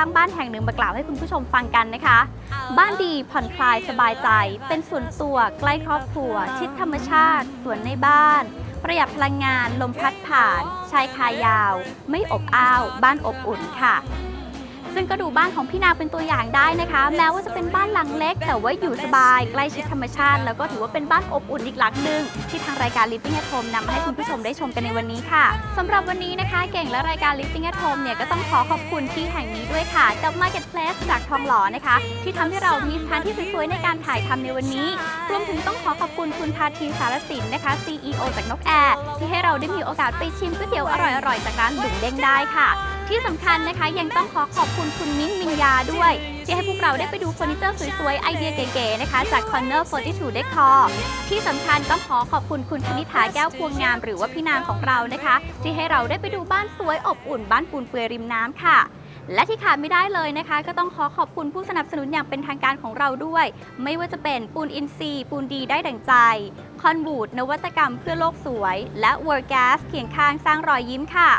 สร้างบ้านแห่งหนึ่งมากล่าวให้คุณผู้ชมฟังกันนะคะ บ้านดีผ่อนคลายสบายใจ เป็นส่วนตัวใกล้ครอบครัว ชิดธรรมชาติ สวนในบ้าน ประหยัดพลังงาน ลมพัดผ่าน ชายคายาว ไม่อบอ้าว บ้านอบอุ่นค่ะ ซึ่งก็ดูบ้านของพี่นางเป็นตัวอย่างได้นะคะ แม้ว่าจะเป็นบ้านหลังเล็ก แต่ว่าอยู่สบายใกล้ชิดธรรมชาติ แล้วก็ถือว่าเป็นบ้านอบอุ่นอีกหลังหนึ่งที่ทางรายการ Living at Home นำมาให้คุณผู้ชมได้ชมกันในวันนี้ค่ะสำหรับวันนี้นะคะ เก่งและรายการ Living at Home เนี่ยก็ต้องขอขอบคุณที่แห่งนี้ด้วยค่ะกับ Marketplace จากทองหล่อนะคะ ที่ทำให้เรามีสถานที่สวยๆในการถ่ายทำในวันนี้รวมถึงต้องขอขอบคุณคุณพาทีสารสินนะคะ CEO จากนกแอร์ที่ให้เราได้มีโอกาสไปชิมก๋วยเตี๋ยวอร่อยๆจากร้านดุ่งเด้งได้ค่ะ ที่สำคัญนะคะยังต้องขอขอบคุณคุณมิ้นมินยาด้วย ที่ให้พวกเราได้ไปดูเฟอร์นิเจอร์สวยๆ ไอเดียเก๋ๆนะคะ จาก Corner 42 Decor ที่สำคัญต้องขอขอบคุณคุณคณิษฐาแก้วพวงงามหรือว่าพี่นางของเรานะคะ ที่ให้เราได้ไปดูบ้านสวยอบอุ่นบ้านปูนเปลือยริมน้ำค่ะและที่ขาดไม่ได้เลยนะคะ ก็ต้องขอขอบคุณผู้สนับสนุนอย่างเป็นทางการของเราด้วย ไม่ว่าจะเป็นปูนอินซีปูนดีได้ดั่งใจ คอนบูดนวัตกรรมเพื่อโลกสวย และ w o r g a s เคียงข้างสร้างรอยยิ้มค่ะ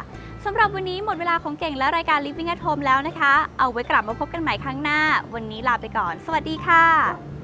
สำหรับวันนี้หมดเวลาของเก่งและรายการ Living at Home แล้วนะคะ เอาไว้กลับมาพบกันใหม่ครั้งหน้า วันนี้ลาไปก่อน สวัสดีค่ะ